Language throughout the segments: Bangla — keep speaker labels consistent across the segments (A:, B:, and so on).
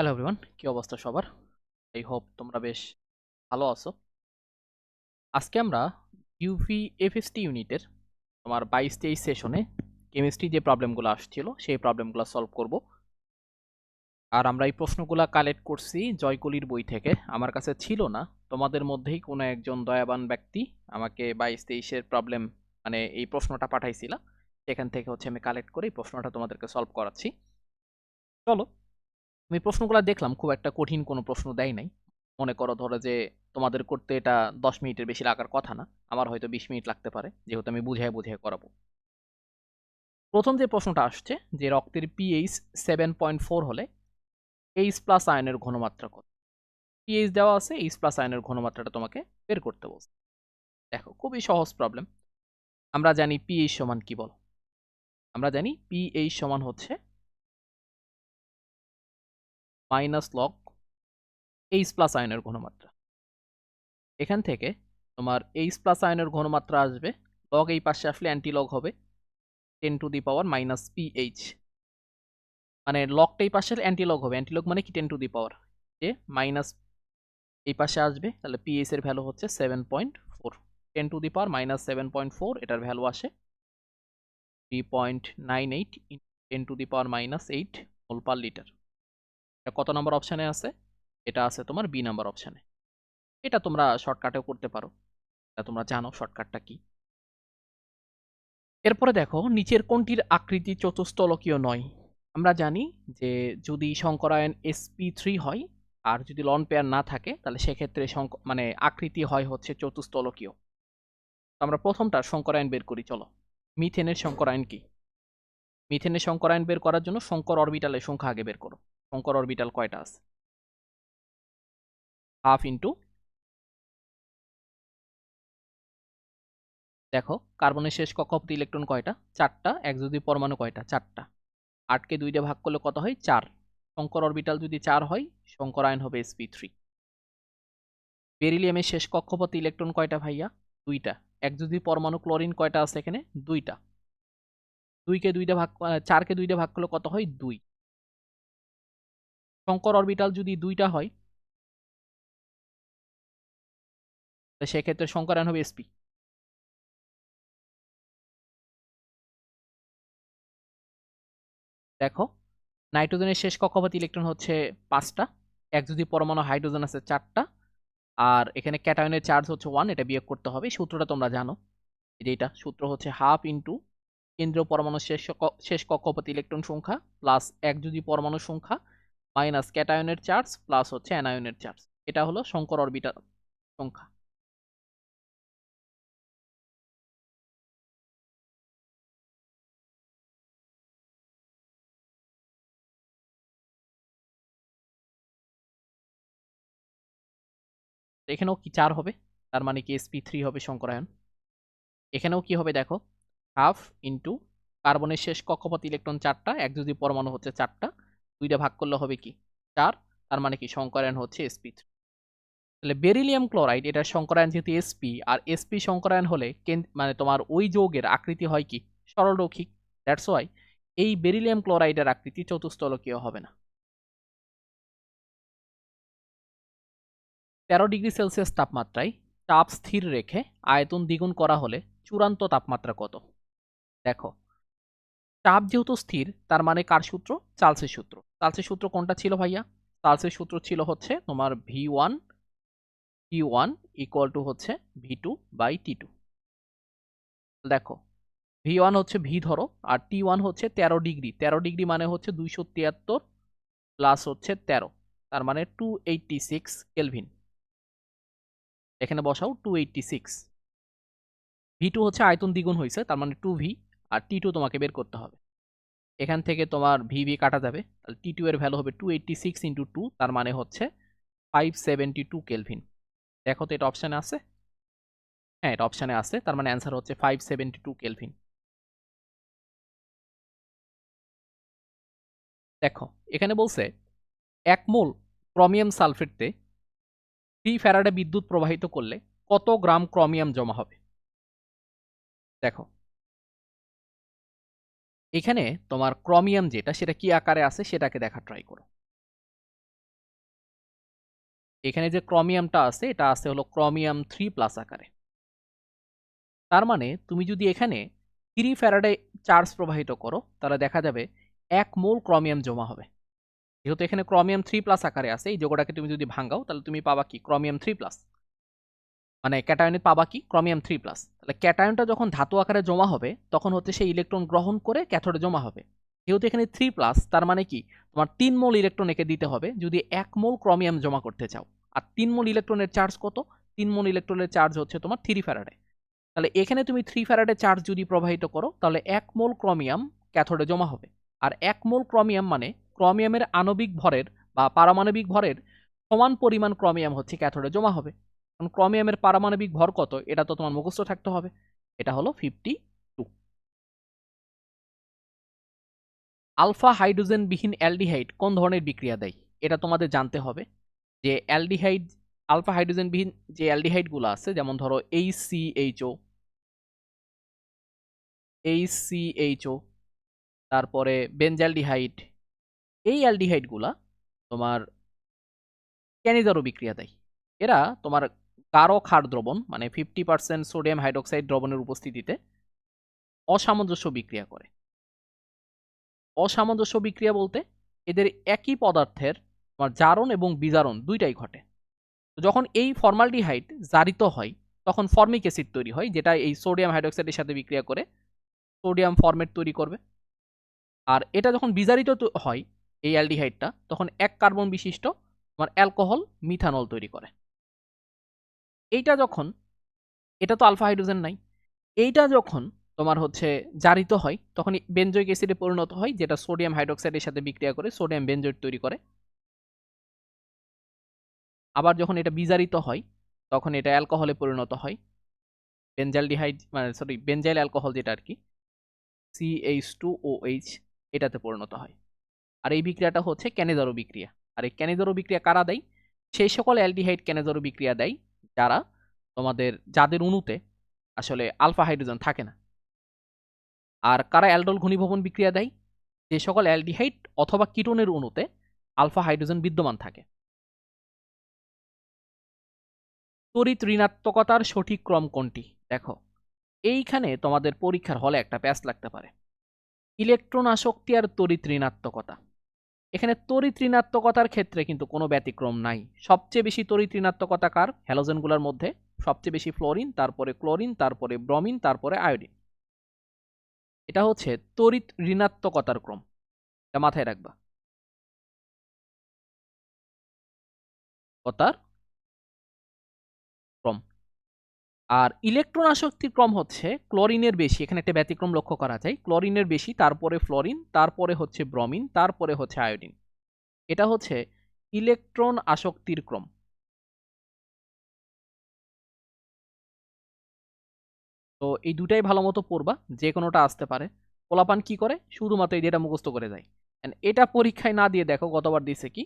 A: হ্যালো এভরিওয়ান কি অবস্থা সবার? আই হোপ তোমরা বেশ ভালো আছো। আজকে আমরা ইউভি এফএসটি ইউনিটের তোমার বাইশ তেইশ সেশনে কেমিস্ট্রি যে প্রবলেমগুলো আসছিল, সেই প্রবলেমগুলো সলভ করব। আর আমরা এই প্রশ্নগুলো কালেক্ট করছি জয়কলির বই থেকে। আমার কাছে ছিল না। তোমাদের মধ্যেই কোনো একজন দয়াবান ব্যক্তি আমাকে বাইশ তেইশের প্রবলেম মানে এই প্রশ্নটা পাঠাইছিল। সেখান থেকে হচ্ছে আমি কালেক্ট করে এই প্রশ্নটা তোমাদেরকে সলভ করাচ্ছি। চলো আমি প্রশ্নগুলো দেখলাম, খুব একটা কঠিন কোনো প্রশ্ন দেয় নাই। মনে করো ধরো যে, তোমাদের করতে এটা দশ মিনিটের বেশি লাগার কথা না, আমার হয়তো বিশ মিনিট লাগতে পারে, যেহেতু আমি বুঝাই বুঝাই করাবো। প্রথম যে প্রশ্নটা আসছে, যে রক্তের পিএইচ সেভেন পয়েন্ট ফোর হলে এইচ প্লাস আয়নের ঘনমাত্রা কত? পিএইচ দেওয়া আছে এইচ প্লাস আয়নের ঘনমাত্রাটা তোমাকে বের করতে বলছে। দেখো, খুবই সহজ প্রবলেম আমরা জানি পিএইচ সমান কি বল? আমরা জানি পিএইচ সমান হচ্ছে মাইনাস লগ এইচ প্লাস আয়নের ঘনমাত্রা। এখান থেকে তোমার এইচ প্লাস আয়নের ঘনমাত্রা আসবে লগ এই পাশে আসলে অ্যান্টি লগ হবে ten to the power minus pH মানে লগটা এই পাশে অ্যান্টি লগ হবে অ্যান্টি লগ মানে কি টেন টু দি পাওয়ার যে মাইনাস এই পাশে আসবে, তাহলে পিএইচ এর ভ্যালু হচ্ছে seven point four ten to the power minus seven point four এটার ভ্যালু আসে three point nine eight ten to the power minus eight mole per litre এটা কত নম্বর অপশানে আছে? এটা আছে তোমার বি নাম্বার অপশানে। এটা তোমরা শর্টকাটেও করতে পারো। এটা তোমরা জানো শর্টকাটটা কি। এরপরে দেখো, নিচের কোনটির আকৃতি চতুস্তলকীয় নয়? আমরা জানি যে যদি শঙ্করায়ন এসপি থ্রি হয়, আর যদি লন পেয়ার না থাকে, তাহলে সেক্ষেত্রে মানে আকৃতি হয় হচ্ছে চতুস্তলকীয় তো আমরা প্রথমটা শঙ্করায়ন বের করি, চলো। মিথেনের শঙ্করায়ন কি? মিথেনের শঙ্করায়ন বের করার জন্য শঙ্কর অরবিটালের সংখ্যা আগে বের করো। শঙ্কর অরবিটাল কয়টা আছে? হাফ ইন্টু দেখো, কার্বনের শেষ কক্ষপথে ইলেকট্রন কয়টা? চারটা, এক যদি পরমাণু কয়টা? চারটা। আটকে দুইটা ভাগ করলে কত হয়? চার। শঙ্কর অরবিটাল যদি চার হয়, শঙ্কর আয়ন হবে এসপি থ্রি বেরিলিয়ামের শেষ কক্ষপথে ইলেকট্রন কয়টা ভাইয়া? দুইটা। এক যদি পরমাণু ক্লোরিন কয়টা আছে এখানে? দুইটা। দুইকে দুইটা ভাগ চারকে দুইটা ভাগ করলে কত হয়? দুই। শঙ্কর অরবিটাল যদি দুইটা হয় সেক্ষেত্রে শঙ্করায়ন হবে এসপি দেখো, নাইট্রোজেনের শেষ কক্ষপথ ইলেকট্রন হচ্ছে পাঁচটা, এক যদি পরমাণু হাইড্রোজেন আছে চারটা, আর এখানে ক্যাটায়নের চার্জ হচ্ছে ওয়ান, এটা বিয়োগ করতে হবে। সূত্রটা তোমরা জানো যে এটা, সূত্র হচ্ছে হাফ ইন্টু কেন্দ্রীয় পরমাণু শেষ শেষ কক্ষপথ ইলেকট্রন সংখ্যা, প্লাস এক যদি পরমাণু সংখ্যা মাইনাস ক্যাটায়নের চার্জ প্লাস হচ্ছে অ্যানায়নের চার্জ। এটা হলো শঙ্কর অরবিটাল সংখ্যা। এখানেও কি চার হবে? তার মানে কি এসপি থ্রি হবে শঙ্করায়ন এখানেও কি হবে দেখো? হাফ ইন্টু কার্বনের শেষ কক্ষপথ ইলেকট্রন চারটা, এক যদি পরমাণু হচ্ছে চারটা দুইটা ভাগ করলে হবে কি? চার, তার মানে কি? শঙ্করায়ন হচ্ছে এসপি তাহলে বেরিলিয়াম ক্লোরাইড এটার শঙ্করায়ন যেহেতু এসপি আর এসপি শঙ্করায়ন হলে মানে তোমার ওই যৌগের আকৃতি হয় কি? সরলরৈখিক। দ্যাটস ওয়াই এই বেরিলিয়াম ক্লোরাইডের আকৃতি চতুস্তলকীয় হবে না। তেরো ডিগ্রি সেলসিয়াস তাপমাত্রায় চাপ স্থির রেখে আয়তন দ্বিগুণ করা হলে চূড়ান্ত তাপমাত্রা কত? দেখো চাপ যেহেতু স্থির, তার মানে কার সূত্র? চার্লসের সূত্র। চার্লসের সূত্র কোনটা ছিল ভাইয়া? চার্লসের সূত্র ছিল হচ্ছে তোমার V one T one equal to হচ্ছে V two by T two দেখো ভি ওয়ান হচ্ছে ভি ধরো, আর টি ওয়ান হচ্ছে তেরো ডিগ্রি। তেরো ডিগ্রি মানে হচ্ছে দুইশো তিয়াত্তর প্লাস হচ্ছে তেরো, তার মানে টু এইটটি সিক্স কেলভিন এখানে বসাও two eighty six V two হচ্ছে আয়তন দ্বিগুণ হয়েছে তার মানে টু ভি আর টি টু তোমাকে বের করতে হবে। এখান থেকে তোমার ভি ভি কাটা যাবে। তাহলে টি টু এর ভ্যালু হবে two eighty six into two তার মানে হচ্ছে ফাইভ সেভেন্টি টু কেলভিন দেখো তো এটা অপশানে আছে। হ্যাঁ এটা অপশানে আছে, তার মানে অ্যান্সার হচ্ছে ফাইভ সেভেন্টি টু কেলভিন দেখো, এখানে বলছে, এক মোল ক্রোমিয়াম সালফেটতে থ্রি ফ্যারাডে বিদ্যুৎ প্রবাহিত করলে কত গ্রাম ক্রোমিয়াম জমা হবে? দেখো এখানে তোমার ক্রোমিয়াম যেটা, সেটা কি আকারে আছে সেটাকে দেখা ট্রাই করো। এখানে যে ক্রমিয়ামটা আছে, এটা আছে হলো ক্রমিয়াম থ্রি প্লাস আকারে। তার মানে তুমি যদি এখানে থ্রি ফ্যারাডে চার্জ প্রবাহিত করো, তাহলে দেখা যাবে এক মোল ক্রমিয়াম জমা হবে। যেহেতু এখানে ক্রমিয়াম থ্রি প্লাস আকারে আছে, এই যোগটাকে তুমি যদি ভাঙাও, তাহলে তুমি পাবা কি? Chromium three plus. মানে ক্যাটায়নে পাবা কি? Chromium three plus. তাহলে ক্যাটায়নটা যখন ধাতু আকারে জমা হবে, তখন হচ্ছে সেই ইলেকট্রন গ্রহণ করে ক্যাথোডে জমা হবে। যেহেতু এখানে থ্রি প্লাস, তার মানে কি? তোমার তিন মোল ইলেকট্রন একে দিতে হবে। যদি এক মোল ক্রমিয়াম জমা করতে চাও, আর তিন মোল ইলেকট্রনের চার্জ কত? তিন মোল ইলেকট্রনের চার্জ হচ্ছে তোমার থ্রি ফ্যারাডে। তাহলে এখানে তুমি থ্রি ফ্যারাডে চার্জ যদি প্রবাহিত করো, তাহলে এক মোল ক্রমিয়াম ক্যাথোডে জমা হবে। আর এক মোল ক্রমিয়াম মানে ক্রমিয়ামের আণবিক ভরের বা পারমাণবিক ভরের সমান পরিমাণ ক্রমিয়াম হচ্ছে ক্যাথোডে জমা হবে। কারণ ক্রমিয়ামের পারমাণবিক ভর কত, এটা তো তোমার মুখস্থ থাকতে হবে। এটা হলো ফিফটি টু আলফা হাইড্রোজেন বিহীন অ্যালডিহাইড কোন ধরনের বিক্রিয়া দেয়? এটা তোমাদের জানতে হবে যে অ্যালডিহাইড, আলফা হাইড্রোজেন বিহীন যে অ্যালডিহাইডগুলো আছে, যেমন ধরো H C H O H C H O তারপরে বেনজালডিহাইড, এই অ্যালডিহাইডগুলা তোমার ক্যানিজারও বিক্রিয়া দেয়। এরা তোমার গাঢ় ক্ষার দ্রবণ মানে ফিফটি পার্সেন্ট সোডিয়াম হাইড্রোক্সাইড দ্রবণের উপস্থিতিতে অসামঞ্জস্য বিক্রিয়া করে। অসামঞ্জস্য বিক্রিয়া বলতে এদের একই পদার্থের তোমার জারণ এবং বিজারণ দুইটাই ঘটে। যখন এই ফর্মালডিহাইড জারিত হয়, তখন ফর্মিক অ্যাসিড তৈরি হয়, যেটা এই সোডিয়াম হাইড্রোক্সাইডের সাথে বিক্রিয়া করে সোডিয়াম ফর্মেট তৈরি করবে। আর এটা যখন বিজারিত হয়, এই অ্যালডিহাইডটা তখন এক কার্বন বিশিষ্ট তোমার অ্যালকোহল মিথানল তৈরি করে। এইটা যখন, এটা তো আলফা হাইড্রোজেন নাই, এইটা যখন তোমার হচ্ছে জারিত হয় তখন বেনজয়িক অ্যাসিডে পরিণত হয়, যেটা সোডিয়াম হাইড্রোক্সাইডের সাথে বিক্রিয়া করে, সোডিয়াম বেনজয়েট তৈরি করে। আবার যখন এটা বিজারিত হয়, তখন এটা অ্যালকোহলে পরিণত হয়। বেনজালডিহাইড মানে সরি, বেনজাইল অ্যালকোহল যেটা আর কি সিএইচ টু ও এইচ এটাতে পরিণত হয়। আর এই বিক্রিয়াটা হচ্ছে ক্যানেজারো বিক্রিয়া। আর এই ক্যানেজারো বিক্রিয়া কারা দেয়? সেই সকল অ্যালডিহাইড ক্যানেজারো বিক্রিয়া দেয়। যারা তোমাদের, যাদের অণুতে আসলে আলফা হাইড্রোজেন থাকে না। আর কারা অ্যালডোল ঘনীভবন বিক্রিয়া দেয়? যে সকল অ্যালডিহাইড অথবা কিটোনের অণুতে আলফা হাইড্রোজেন বিদ্যমান থাকে। তড়িৎ ঋণাত্মকতার সঠিক ক্রম কোনটি? দেখো, এইখানে তোমাদের পরীক্ষার হলে একটা প্যাচ লাগতে পারে। ইলেকট্রন আসক্তি আর তড়িৎ ঋণাত্মকতা এখানে তরিত ঋণাত্মকতার ক্ষেত্রে কিন্তু কোনো ব্যতিক্রম নাই। সবচেয়ে বেশি তড়িৎ ঋণাত্মকতা কার? হ্যালোজেনগুলোর মধ্যে। সবচেয়ে বেশি ফ্লোরিন, তারপরে ক্লোরিন, তারপরে ব্রমিন, তারপরে আয়োডিন। এটা হচ্ছে তরিত ঋণাত্মকতার ক্রম। এটা মাথায় রাখবা। কতার আর ইলেকট্রন আসক্তির ক্রম হচ্ছে ক্লোরিনের বেশি, এখানে একটা ব্যতিক্রম লক্ষ্য করা যায়, ক্লোরিনের বেশি, তারপরে ফ্লোরিন, তারপরে হচ্ছে ব্রমিন, তারপরে হচ্ছে আয়োডিন। এটা হচ্ছে ইলেকট্রন আসক্তির ক্রম। তো এই দুটাই ভালো মতো পড়বা, যে কোনোটা আসতে পারে। পোলাপান কি করে? শুধুমাত্র এই যেটা মুখস্থ করে যায় এটা পরীক্ষায় না দিয়ে দেখো গতবার দিছে কি,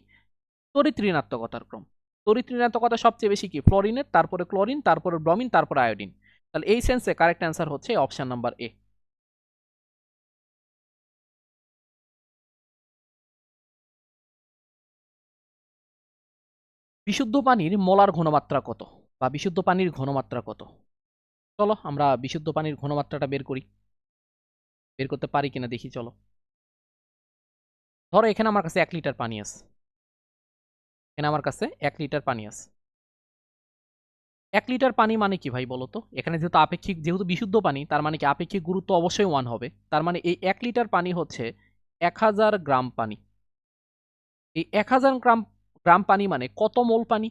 A: তড়িৎ ঋণাত্মকতার ক্রম। তড়িৎ ঋণাত্মকতা সবচেয়ে বেশি কি? ফ্লোরিনের, তারপরে ক্লোরিন, তারপরে ব্রমিন, তারপরে আয়োডিন। তাহলে এই সেন্সে কারেক্ট অ্যান্সার হচ্ছে অপশন নাম্বার এ। বিশুদ্ধ পানির মোলার ঘনমাত্রা কত? বা বিশুদ্ধ পানির ঘনমাত্রা কত? চলো আমরা বিশুদ্ধ পানির ঘনমাত্রাটা বের করি। বের করতে পারি কিনা দেখি, চলো। ধরো এখানে আমার কাছে এক লিটার পানি আছে। এখানে আমার কাছে এক লিটার পানি আছে। এক লিটার পানি মানে কি ভাই বলো তো এখানে যেহেতু আপেক্ষিক, যেহেতু বিশুদ্ধ পানি, তার মানে কি আপেক্ষিক গুরুত্ব অবশ্যই ওয়ান হবে। তার মানে এই এক লিটার পানি হচ্ছে এক হাজার গ্রাম পানি। এই এক হাজার গ্রাম গ্রাম পানি মানে কত মোল পানি?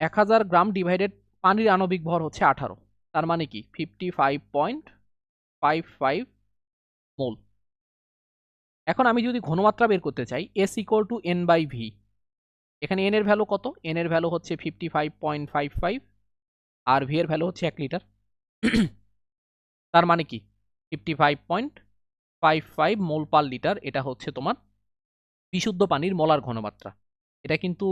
A: এক হাজার গ্রাম ডিভাইডেড পানির আণবিক ভর হচ্ছে আঠারো। তার মানে কি? Fifty five point five five mole. এখন আমি যদি ঘনমাত্রা বের করতে চাই S equal to N by V এখানে এন এর ভ্যালু কত? এন এর ভ্যালু হচ্ছে fifty five point five five আর ভি এর ভ্যালু হচ্ছে এক লিটার। তার মানে কি? Fifty five point five five mole per litre এটা হচ্ছে তোমার বিশুদ্ধ পানির মলার ঘনমাত্রা। এটা কিন্তু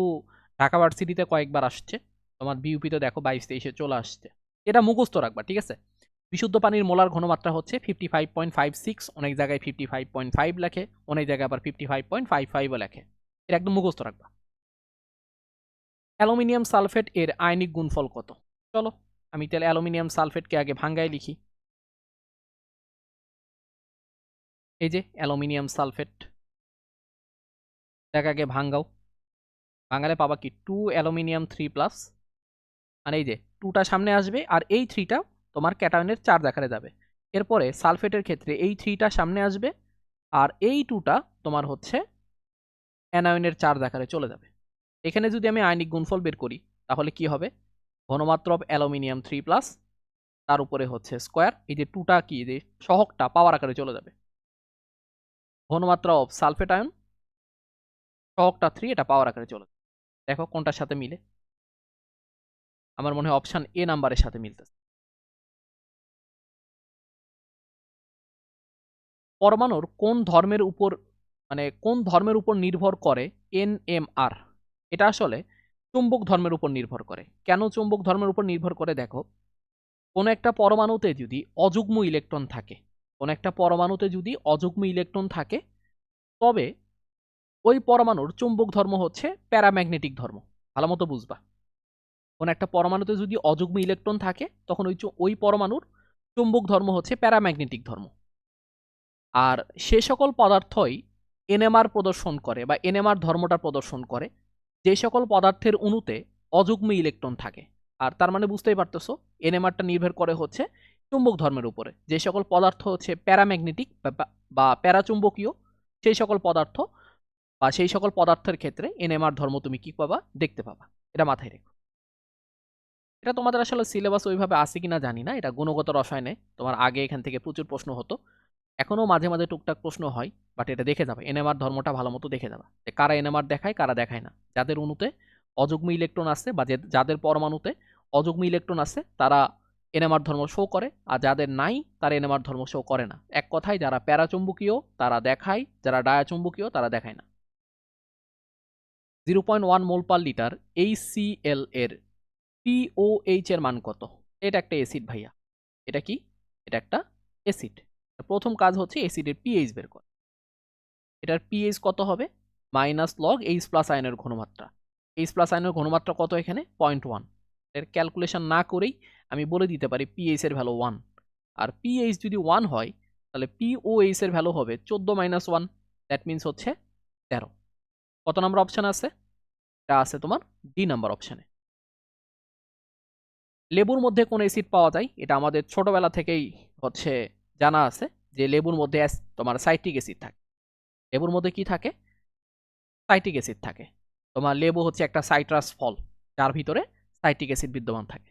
A: ঢাকা ভার্সিটিতে কয়েকবার আসছে। তোমার বিউপিতে দেখো বাইশ তেইশে চলে আসছে। এটা মুখস্থ রাখবা, ঠিক আছে? বিশুদ্ধ পানির মোলার ঘনমাত্রা হচ্ছে fifty five point five six অনেক জায়গায় ফিফটি ফাইভ পয়েন্ট ফাইভ লেখে, অনেক জায়গায় আবার ফিফটি ফাইভ পয়েন্ট ফাইভ ফাইভও লেখে। এটা একদম মুখস্থ রাখবা। অ্যালুমিনিয়াম সালফেট এর আয়নিক গুণফল কত? চলো, আমি তাহলে অ্যালুমিনিয়াম সালফেটকে আগে ভাঙ্গায় লিখি। এই যে অ্যালুমিনিয়াম সালফেট। দেখ আগে ভাঙ্গাও। ভাঙালে পাবা কি? Two aluminium three plus. মানে এই যে টুটা সামনে আসবে আর এই থ্রিটা তোমার ক্যাটায়নের চার আকারে যাবে। এরপরে সালফেটের ক্ষেত্রে এই থ্রিটা সামনে আসবে আর এই টুটা তোমার হচ্ছে অ্যানায়নের চার আকারে চলে যাবে। এখানে যদি আমি আয়নিক গুণফল বের করি, তাহলে কি হবে? ঘনমাত্রা অফ অ্যালুমিনিয়াম থ্রি প্লাস, তার উপরে হচ্ছে স্কোয়ার। এই যে টুটা কি? যে সহকটা পাওয়ার আকারে চলে যাবে। ঘনমাত্রা অফ সালফেট আয়ন সহকটা থ্রি, এটা পাওয়ার আকারে চলে যাবে। দেখো কোনটার সাথে মিলে। আমার মনে হয় অপশান এ নাম্বারের সাথে মিলতেছে। পরমাণুর কোন ধর্মের উপর মানে কোন ধর্মের উপর নির্ভর করে এন এম আর এটা আসলে চুম্বক ধর্মের উপর নির্ভর করে। কেন চুম্বক ধর্মের উপর নির্ভর করে? দেখো, কোন একটা পরমাণুতে যদি অযুগ্ম ইলেকট্রন থাকে, কোন একটা পরমাণুতে যদি অযুগ্ম ইলেকট্রন থাকে, তবে ওই পরমাণুর চুম্বক ধর্ম হচ্ছে প্যারাম্যাগনেটিক ধর্ম। ভালো মতো বুঝবা। কোন একটা পরমাণুতে যদি অযুগ্ম ইলেকট্রন থাকে, তখন ওই ওই পরমাণুর চুম্বক ধর্ম হচ্ছে প্যারাম্যাগনেটিক ধর্ম। আর সে সকল পদার্থই এনএমআর প্রদর্শন করে বা এনএমআর ধর্মটা প্রদর্শন করে। যে সকল পদার্থের অণুতে অযুগ্ম ইলেকট্রন থাকে। আর তার মানে বুঝতেই পারতেছো এনএমআরটা নির্ভর করে হচ্ছে চুম্বক ধর্মের উপরে। যে সকল পদার্থ হচ্ছে প্যারাম্যাগনেটিক বা- প্যারাচুম্বকীয়, সেই সকল পদার্থ বা, সেই সকল পদার্থের ক্ষেত্রে এনএমআর ধর্ম তুমি কি পাবা? দেখতে পাবা। এটা মাথায় রেখো। এটা তোমাদের আসলে সিলেবাস ওইভাবে আছে কিনা জানি না। এটা গুণগত রসায়নে তোমার আগে এখান থেকে প্রচুর প্রশ্ন হতো। এখনও মাঝে মাঝে টুকটাক প্রশ্ন হয় বাট এটা দেখে যাবে। এনএমআর ধর্মটা ভালো মতো দেখে যাবে। যে কারা এনএমআর দেখায়, কারা দেখায় না। যাদের অণুতে অযুগ্ম ইলেকট্রন আছে বা যাদের পরমাণুতে অযুগ্ম ইলেকট্রন আছে, তারা এনএমআর ধর্ম শো করে, আর যাদের নাই, তারা এনএমআর ধর্ম শো করে না। এক কথায়, যারা প্যারাচুম্বকীয়, তারা দেখায়, যারা ডায়াচুম্বকীয়, তারা দেখায় না। Zero point one mole per litre HCl এর পিওএইচ এর মান কত? এটা একটা অ্যাসিড ভাইয়া। এটা কি? এটা একটা অ্যাসিড প্রথম কাজ হচ্ছে অ্যাসিডের পিএইচ বের করা। এটার পিএইচ কত হবে? মাইনাস লগ এইচ প্লাস আয়নের ঘনমাত্রা। এইচ প্লাস আয়নের ঘনমাত্রা কত এখানে? পয়েন্ট ওয়ানের ক্যালকুলেশন না করেই আমি বলে দিতে পারি পিএইচ এর ভ্যালু ওয়ান আর পিএইচ যদি ওয়ান হয়, তাহলে পিওএইচ এর ভ্যালু হবে চোদ্দ মাইনাস ওয়ান দ্যাট মিনস হচ্ছে তেরো। কত নাম্বার অপশান আছে? এটা আছে তোমার ডি নাম্বার অপশানে লেবুর মধ্যে কোন অ্যাসিড পাওয়া যায়? এটা আমাদের ছোটবেলা থেকেই হচ্ছে জানা আছে যে লেবুর মধ্যে তোমার সাইট্রিক অ্যাসিড থাকে। লেবুর মধ্যে কি থাকে? সাইট্রিক অ্যাসিড থাকে। তোমার লেবু হচ্ছে একটা সাইট্রাস ফল, যার ভিতরে সাইট্রিক অ্যাসিড বিদ্যমান থাকে।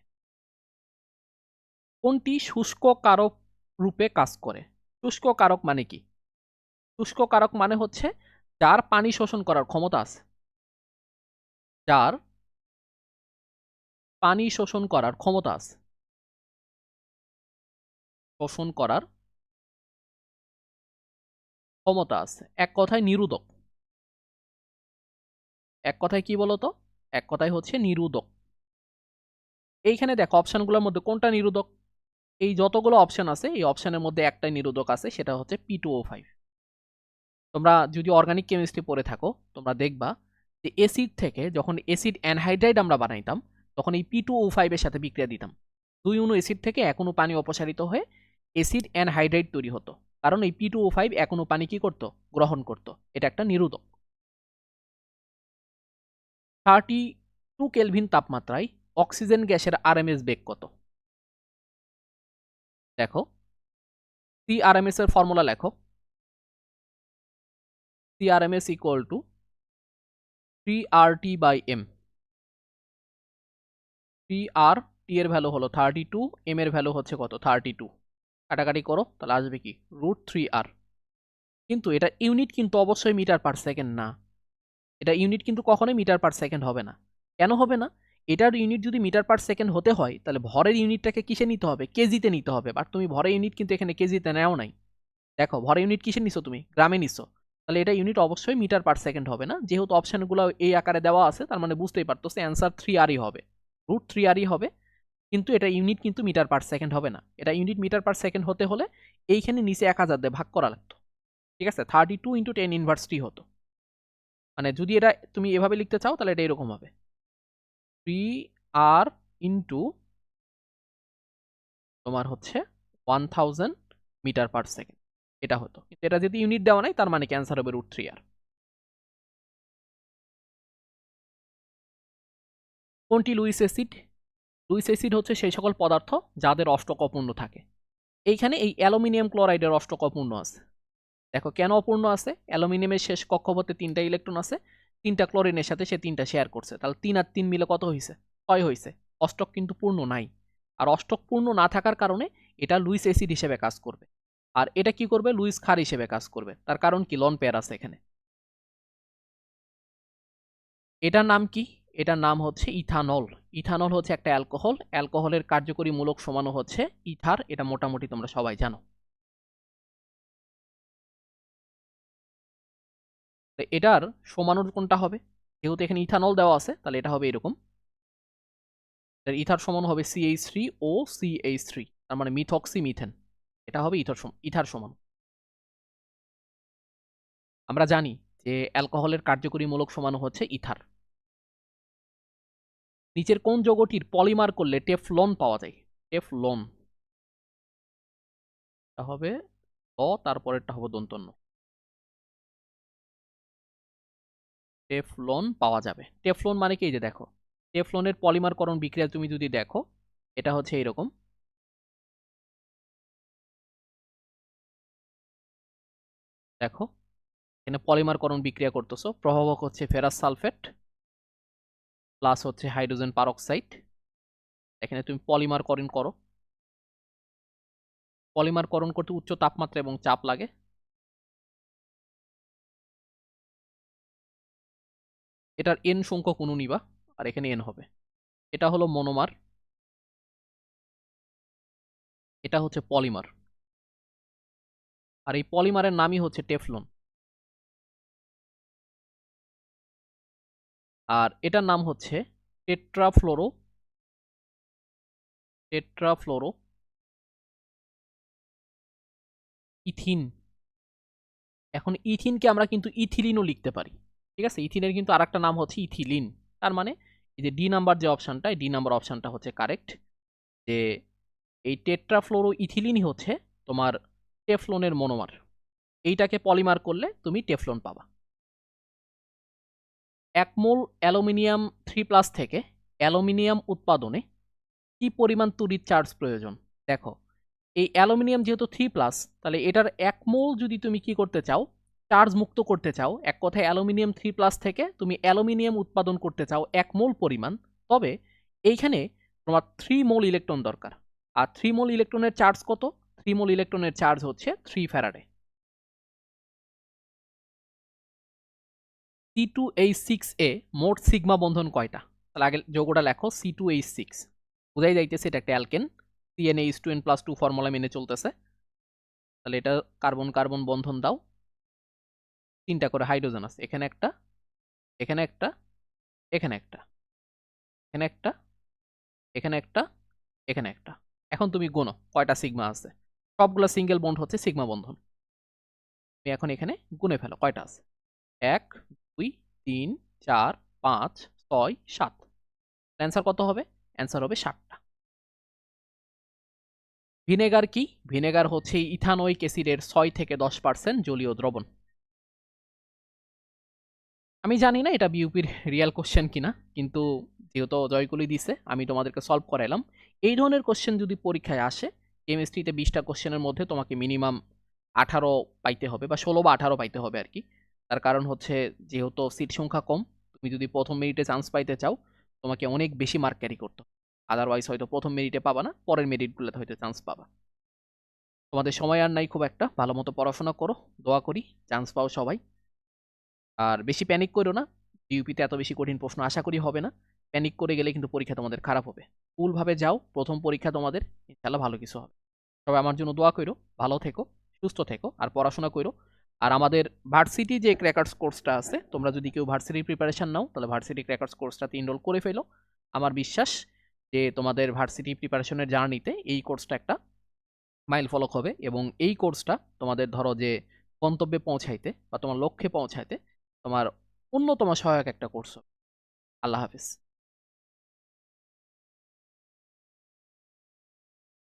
A: কোনটি শুষ্ক কারক রূপে কাজ করে? শুষ্ক কারক মানে কি? শুষ্ক কারক মানে হচ্ছে যার পানি শোষণ করার ক্ষমতা আছে। যার পানি শোষণ করার ক্ষমতা আছে। শোষণ করার ক্ষমতা আছে। এক কথায় নিরুদক। এক কথায় কি বলতো? এক কথায় হচ্ছে নিরুদক। এইখানে দেখো অপশানগুলোর মধ্যে কোনটা নিরুদক? এই যতগুলো অপশান আছে, এই অপশানের মধ্যে একটাই নিরোধক আছে, সেটা হচ্ছে পি টু ও ফাইভ তোমরা যদি অর্গানিক কেমিস্ট্রি পড়ে থাকো, তোমরা দেখবা যে এসিড থেকে যখন এসিড অ্যানহাইড্রাইড আমরা বানাইতাম, তখন এই পি টু ও ফাইভের সাথে বিক্রিয়া দিতাম। দুই অনু এসিড থেকে অনু পানি অপসারিত হয়ে এসিড অ্যানহাইড্রাইড তৈরি হতো। কারণ এই পি টু ও ফাইভ অনু পানি কি করতো? গ্রহণ করতো। এটা একটা নিরোধক। থার্টি টু কেলভিন তাপমাত্রায় অক্সিজেন গ্যাসের আরএমএস বেগ কত? দেখো। সিআরএমএস এর ফর্মুলা লেখো। C RMS equal to three R T by M three R T এর ভ্যালু হলো থার্টি টু এম এর ভ্যালু হচ্ছে কত? থার্টি টু কাটাকাটি করো, তাহলে আসবে কি? রুট থ্রি আর কিন্তু এটা ইউনিট কিন্তু অবশ্যই মিটার পার সেকেন্ড না। এটা ইউনিট কিন্তু কখনোই মিটার পার সেকেন্ড হবে না। কেন হবে না? এটার ইউনিট যদি মিটার পার সেকেন্ড হতে হয়, তাহলে ভরের ইউনিটটাকে কিসে নিতে হবে? কেজিতে নিতে হবে। বাট তুমি ভরের ইউনিট কিন্তু এখানে কেজিতে নেও নাই। দেখো, ভরের ইউনিট কিসে নিছো তুমি? গ্রামে নিছো। তাহলে এটা ইউনিট অবশ্যই মিটার পার সেকেন্ড হবে না। যেহেতু অপশানগুলো এই আকারে দেওয়া আছে, তার মানে বুঝতেই পারতো সে অ্যান্সার থ্রি আরই হবে। রুট থ্রি আরই হবে। কিন্তু এটা ইউনিট কিন্তু মিটার পার সেকেন্ড হবে না। এটা ইউনিট মিটার পার সেকেন্ড হতে হলে এইখানে নিচে এক হাজার দিয়ে ভাগ করা লাগতো। ঠিক আছে? থার্টি টু ইন্টু টেন ইনভার্সটি হতো। মানে যদি এটা তুমি এভাবে লিখতে চাও, তাহলে এটা এরকম হবে। থ্রি আর ইন্টু তোমার হচ্ছে one thousand metre per second এটা হতো। কিন্তু এটা যদি ইউনিট দেওয়া নাই, তার মানে ক্যান্সার হবে রুট থ্রি আর কোনটি লুইস অ্যাসিড লুইস অ্যাসিড হচ্ছে সেই সকল পদার্থ যাদের অষ্টক অপূর্ণ থাকে। এইখানে এই অ্যালুমিনিয়াম ক্লোরাইডের অষ্টক অপূর্ণ আছে। দেখো কেন অপূর্ণ আছে? অ্যালুমিনিয়ামের শেষ কক্ষপথে তিনটা ইলেকট্রন আছে, তিনটা ক্লোরিনের সাথে সে তিনটা শেয়ার করছে। তাহলে তিন আর তিন মিলে কত হয়েছে ছয় হয়েছে অষ্টক কিন্তু পূর্ণ নাই। আর অষ্টক পূর্ণ না থাকার কারণে এটা লুইস অ্যাসিড হিসেবে কাজ করবে। আর এটা কি করবে? লুইস খার হিসেবে কাজ করবে। তার কারণ কি? লন পেয়ার আছে এখানে। এটার নাম কি? এটার নাম হচ্ছে ইথানল। ইথানল হচ্ছে একটা অ্যালকোহল। অ্যালকোহলের কার্যকরী মূলক সমানু হচ্ছে ইথার, এটা মোটামুটি তোমরা সবাই জানো। এটার সমানুর কোনটা হবে? যেহেতু এখানে ইথানল দেওয়া আছে, তাহলে এটা হবে এরকম। ইথার সমান হবে CH three O CH three তার মানে মিথক্সি মিথেন এটা হবে ইথার ইথার সমান। আমরা জানি যে অ্যালকোহলের কার্যকরী মূলক সমান হচ্ছে ইথার। নিচের কোন যৌগটির পলিমার করলে টেফলন পাওয়া যায়? টেফলন। হবে ল তারপরেরটা হবে দন্তন্য। টেফলন পাওয়া যাবে। টেফলন মানে কি? এই যে দেখো, টেফলনের পলিমারকরণ বিক্রিয়া তুমি যদি দেখো, এটা হচ্ছে এরকম। দেখো, এখানে পলিমারকরণ বিক্রিয়া করতেছো। প্রভাবক হচ্ছে ফেরাস সালফেট। প্লাস হচ্ছে হাইড্রোজেন পারক্সাইড এখানে তুমি পলিমারকরণ করো। পলিমারকরণ করতে উচ্চ তাপমাত্রা এবং চাপ লাগে। এটার এন সংখ্যক অণু নিবা, আর এখানে এন হবে। এটা হলো মনোমার এটা হচ্ছে পলিমার আর এই পলিমারের নামই হচ্ছে টেফলন আর এটার নাম হচ্ছে টেট্রাফ্লোরো টেট্রাফ্লোরো ইথিন। এখন ইথিনকে আমরা কিন্তু ইথিলিনও লিখতে পারি, ঠিক আছে? ইথিনের কিন্তু আর নাম হচ্ছে ইথিলিন, তার মানে এই যে ডি নাম্বার যে অপশানটা ডি নাম্বার অপশানটা হচ্ছে কারেক্ট যে এই টেট্রাফ্লোরো ইথিলিনই হচ্ছে তোমার টেফলনের মনোমার, এইটাকে পলিমার করলে তুমি টেফলন পাবা। এক মোল অ্যালুমিনিয়াম থ্রি প্লাস থেকে অ্যালুমিনিয়াম উৎপাদনে কি পরিমাণ তড়িৎ চার্জ প্রয়োজন? দেখো, এই অ্যালুমিনিয়াম যেহেতু থ্রি প্লাস, তাহলে এটার এক মোল যদি তুমি কি করতে চাও, চার্জ মুক্ত করতে চাও, এক কথায় অ্যালুমিনিয়াম থ্রি প্লাস থেকে তুমি অ্যালুমিনিয়াম উৎপাদন করতে চাও এক মোল পরিমাণ, তবে এইখানে তোমার থ্রি মোল ইলেকট্রন দরকার। আর থ্রি মোল ইলেকট্রনের চার্জ কত? থ্রি মোল ইলেকট্রনের চার্জ হচ্ছে three faraday. C two H six এ মোট সিগমা বন্ধন কয়টা? তাহলে আগে যোগটা লেখো সি টু এইচ সিক্স বোঝাই যাইতেছে এটা একটা alkane C N H two N plus two formula মেনে চলতেছে। তাহলে এটা কার্বন কার্বন বন্ধন দাও। তিনটা করে হাইড্রোজেন আছে, এখানে একটা এখানে একটা এখানে একটা এখানে একটা এখানে একটা এখানে একটা। এখন তুমি গোনো, কয়টা সিগমা আছে? সবগুলো সিঙ্গেল বন্ড হচ্ছে সিগমা বন্ধন। তুমি এখন এখানে গুনে ফেলো, কয়টা আছে? এক তিন, চার, পাঁচ, ছয়, সাত। অ্যান্সার কত হবে? অ্যান্সার হবে সাতটা। ভিনেগার কি? ভিনেগার হচ্ছে ইথানোইক অ্যাসিডের ছয় থেকে দশ পার্সেন্ট জলীয় দ্রবণ। আমি জানি না এটা বিউপির রিয়েল কোশ্চেন কিনা, কিন্তু যেহেতু জয়গুলি দিছে, আমি তোমাদেরকে সলভ করাইলাম। এই ধরনের কোশ্চেন যদি পরীক্ষায় আসে কেমিস্ট্রিতে বিশটা কোশ্চেনের মধ্যে তোমাকে মিনিমাম আঠারো পাইতে হবে বা ষোলো বা আঠারো পাইতে হবে আর কি। তার কারণ হচ্ছে যেহেতু সিট সংখ্যা কম, তুমি যদি প্রথম মেরিটে চান্স পাইতে চাও, তোমাকে অনেক বেশি মার্ক ক্যারি করতে আদারওয়াইজ হয়তো প্রথম মেরিটে পাবা না, পরের মেরিটগুলোতে হয়তো চান্স পাবা। তোমাদের সময় আর নাই খুব একটা, ভালো মতো পড়াশোনা করো, দোয়া করি চান্স পাও সবাই। আর বেশি প্যানিক করো না ইউপিতে এত বেশি কঠিন প্রশ্ন আশা করি হবে না। প্যানিক করে গেলে কিন্তু পরীক্ষা তোমাদের খারাপ হবে। ফুলভাবে যাও, প্রথম পরীক্ষা তোমাদের ইনশাল্লাহ ভালো কিছু হবে। সবাই আমার জন্য দোয়া করো ভালো থেকো, সুস্থ থেকো, আর পড়াশোনা করো আর আমাদের ভার্সিটি যে ক্র্যাকার্স কোর্সটা আছে, তোমরা যদি কেউ ভার্সিটির প্রিপারেশান নাও, তাহলে ভার্সিটি ক্র্যাকার্স কোর্সটাতে ইনরোল করে ফেলো। আমার বিশ্বাস যে তোমাদের ভার্সিটি প্রিপারেশনের জার্নিতে এই কোর্সটা একটা মাইল ফলক হবে এবং এই কোর্সটা তোমাদের ধরো যে গন্তব্যে পৌঁছাইতে বা তোমার লক্ষ্যে পৌঁছাইতে তোমার অন্যতম সহায়ক একটা কোর্স হবে। আল্লাহ হাফিজ।